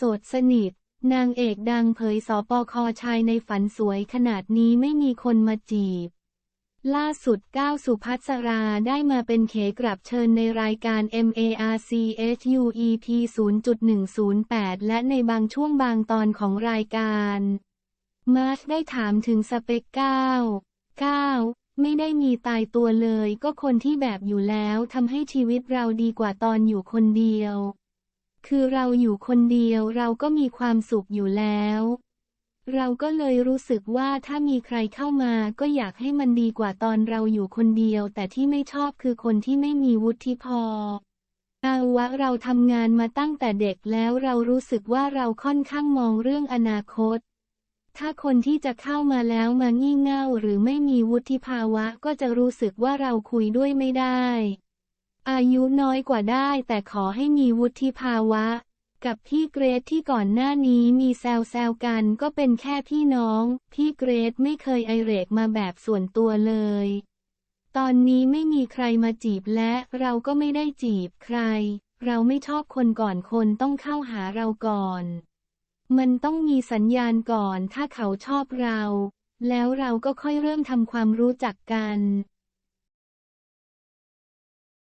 โสดสนิท นางเอกดังเผยสปคชายในฝันสวยขนาดนี้ไม่มีคนมาจีบ ล่าสุดก้าวสุภัสราได้มาเป็นเขกรับเชิญในรายการ MARCHUEP 0.108 และในบางช่วงบางตอนของรายการ มาร์ชได้ถามถึงสเปคก้าวก้าวไม่ได้มีตายตัวเลยก็คนที่แบบอยู่แล้วทำให้ชีวิตเราดีกว่าตอนอยู่คนเดียว คือเราอยู่คนเดียวเราก็มีความสุขอยู่แล้ว เราก็เลยรู้สึกว่าถ้ามีใครเข้ามาก็อยากให้มันดีกว่าตอนเราอยู่คนเดียว แต่ที่ไม่ชอบคือคนที่ไม่มีวุฒิพออาวะเราทำงานมาตั้งแต่เด็กแล้วเรารู้สึกว่าเราค่อนข้างมองเรื่องอนาคต ถ้าคนที่จะเข้ามาแล้วมางี่เง่าหรือไม่มีวุฒิภาวะก็จะรู้สึกว่าเราคุยด้วยไม่ได้ อายุน้อยกว่าได้แต่ขอให้มีวุฒิภาวะ กับพี่เกรดที่ก่อนหน้านี้มีแซวแซวกันก็เป็นแค่พี่น้อง พี่เกรดไม่เคยไอเรกมาแบบส่วนตัวเลย ตอนนี้ไม่มีใครมาจีบและเราก็ไม่ได้จีบใคร เราไม่ชอบคนก่อนคนต้องเข้าหาเราก่อน มันต้องมีสัญญาณก่อนถ้าเขาชอบเรา แล้วเราก็ค่อยเริ่มทำความรู้จักกัน